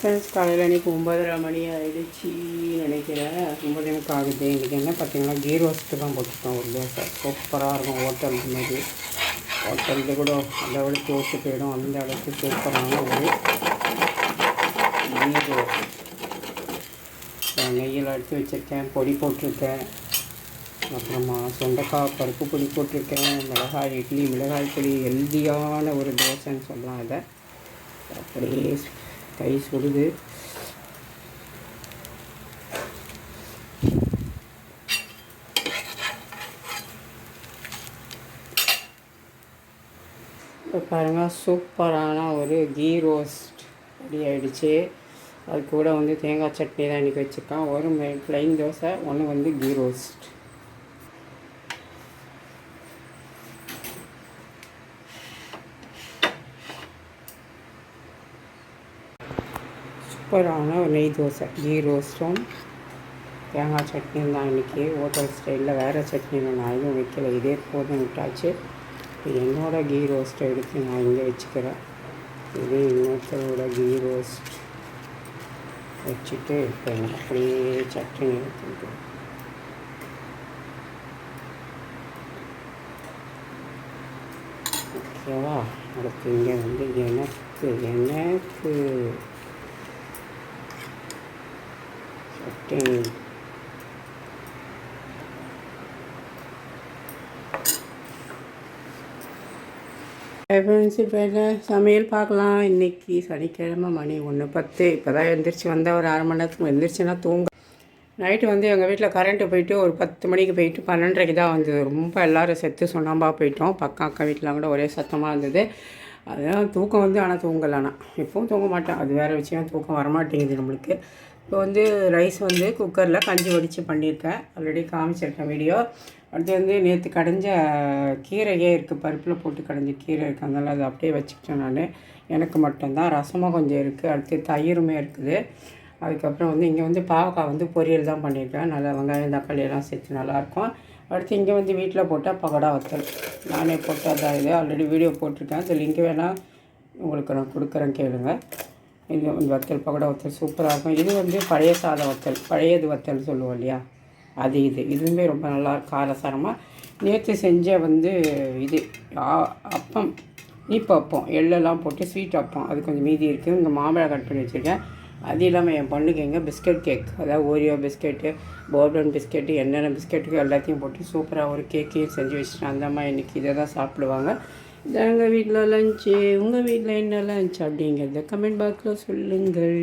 Friends காலையில் இன்றைக்கி ஒம்பதரை மணி ஆகிடுச்சின்னு நினைக்கிறேன். ஒம்பது முக்கால் ஆகுது. இன்றைக்கி என்ன பார்த்தீங்கன்னா கீர் ரோஸ்ட்டு தான் போட்டுருக்கோம். ஒரு தோசை சூப்பராக இருக்கும் ஹோட்டல் மாதிரி ஹோட்டலில் கூட அந்த அளவுக்கு தோசை போயிடும். அந்த அளவுக்கு சூப்பரான ஒரு கீ தோசை நெய்யில் எடுத்து வச்சுருக்கேன் பொடி போட்டிருக்கேன். அப்புறமா சுண்டைக்காய் பருப்பு பொடி போட்டிருக்கேன் மிளகாய் இட்லி மிளகாய் பொடி ஹெல்தியான ஒரு தோசைன்னு சொல்லலாம் அதை அப்படியே கை சுடுது. இப்போ பாருங்கள் சூப்பரான ஒரு கீ ரோஸ்ட் ரெடி ஆகிடுச்சு அது கூட வந்து தேங்காய் சட்னி தான் இன்றைக்கி வச்சுருக்கேன். ஒரு ப்ளைன் தோசை ஒன்று வந்து கீ ரோஸ்ட். சூப்பரான ஒரு நெய் தோசை. கீ ரோஸ்ட்டும் தேங்காய் சட்னியும் தான் இன்றைக்கி ஹோட்டல் ஸ்டைலில் வேறு சட்னி நான் எதுவும் வைக்கல. இதே போதும் விட்டாச்சு. இப்போ என்னோடய கீ ரோஸ்ட்டை எடுத்து நான் இங்கே வச்சுக்கிறேன். இது இன்னொருத்தரோட கீ ரோஸ்ட் வச்சுட்டு இப்போ அப்படியே சட்னி எடுத்துக்கிட்டு. ஓகேவா? அடுத்து இங்கே வந்து எனக்கு எனக்கு சட்னி ஃப்ரெண்ட்ஸ் இப்போ என்ன சமையல் பார்க்கலாம். இன்றைக்கி சனிக்கிழமை மணி ஒன்று பத்து. இப்போ தான் எந்திரிச்சு வந்தால் ஒரு அரை மணி நேரத்துக்கு எந்திரிச்சுன்னா தூங்க. நைட்டு வந்து எங்கள் வீட்டில் கரண்ட்டு போயிட்டு ஒரு பத்து மணிக்கு போயிட்டு பன்னெண்டரைக்கு தான் வந்தது. ரொம்ப எல்லோரும் செத்து சொன்னாம்பா போயிட்டோம். பக்கம் அக்கா வீட்டில் கூட ஒரே சத்தமாக இருந்தது. அதுதான் தூக்கம் வந்து ஆனால் தூங்கலை ஆனால் இப்போவும் தூங்க மாட்டேன். அது வேறு விஷயம். தூக்கம் வரமாட்டேங்குது நம்மளுக்கு. இப்போ வந்து ரைஸ் வந்து குக்கரில் கஞ்சி வடித்து பண்ணியிருக்கேன். ஆல்ரெடி காமிச்சிருக்கேன் வீடியோ. அடுத்து வந்து நேற்று கடைஞ்ச கீரையே இருக்குது பருப்பில் போட்டு கடைஞ்ச கீரை இருக்குது அதனால் அதை அப்படியே வச்சுக்கிட்டேன் நான். எனக்கு மட்டும்தான். ரசமும் கொஞ்சம் இருக்குது அடுத்து தயிருமே இருக்குது. அதுக்கப்புறம் வந்து இங்கே வந்து பாவக்காய் வந்து பொரியல் தான் பண்ணியிருக்கேன். நல்லா வெங்காயம் தக்காளி எல்லாம் சேர்த்து நல்லாயிருக்கும் அடுத்து இங்கே வந்து வீட்டில் போட்டால் பகடா வத்தல். நானே போட்டால் தான் இது. ஆல்ரெடி வீடியோ போட்டிருக்கேன். அந்த லிங்க் வேணால் உங்களுக்கு நான் கொடுக்குறேன் கேளுங்கள் இது வந்து வத்தல் பக்கோடா வத்தல் சூப்பராக இருக்கும். இது வந்து பழைய சாதம் வத்தல் பழையது வத்தல் சொல்லுவோம் இல்லையா? அது இது. இதுவுமே ரொம்ப நல்லா காரசாரமாக நேற்று செஞ்ச வந்து இது அப்பம் இனிப்பு அப்பம் எள்ளெல்லாம் போட்டு ஸ்வீட் அப்பம். அது கொஞ்சம் மீதி இருக்குது. இங்கே மாம்பழம் கட் பண்ணி வச்சுருக்கேன். அது இல்லாமல் என் பொண்ணுக்கு எங்கே பிஸ்கட் கேக் அதாவது ஓரியோ பிஸ்கெட்டு போர்டன் பிஸ்கெட்டு என்னென்ன பிஸ்கெட்டுக்கு எல்லாத்தையும் போட்டு சூப்பராக ஒரு கேக்கையும் செஞ்சு வச்சுட்டேன் அந்த அம்மா இன்றைக்கி இதை தான் சாப்பிடுவாங்க. எங்கள் வீட்டில் லஞ்சு உங்கள் வீட்டில் என்ன லஞ்ச் அப்படிங்கிறத கமெண்ட் பாக்ஸில் சொல்லுங்கள்.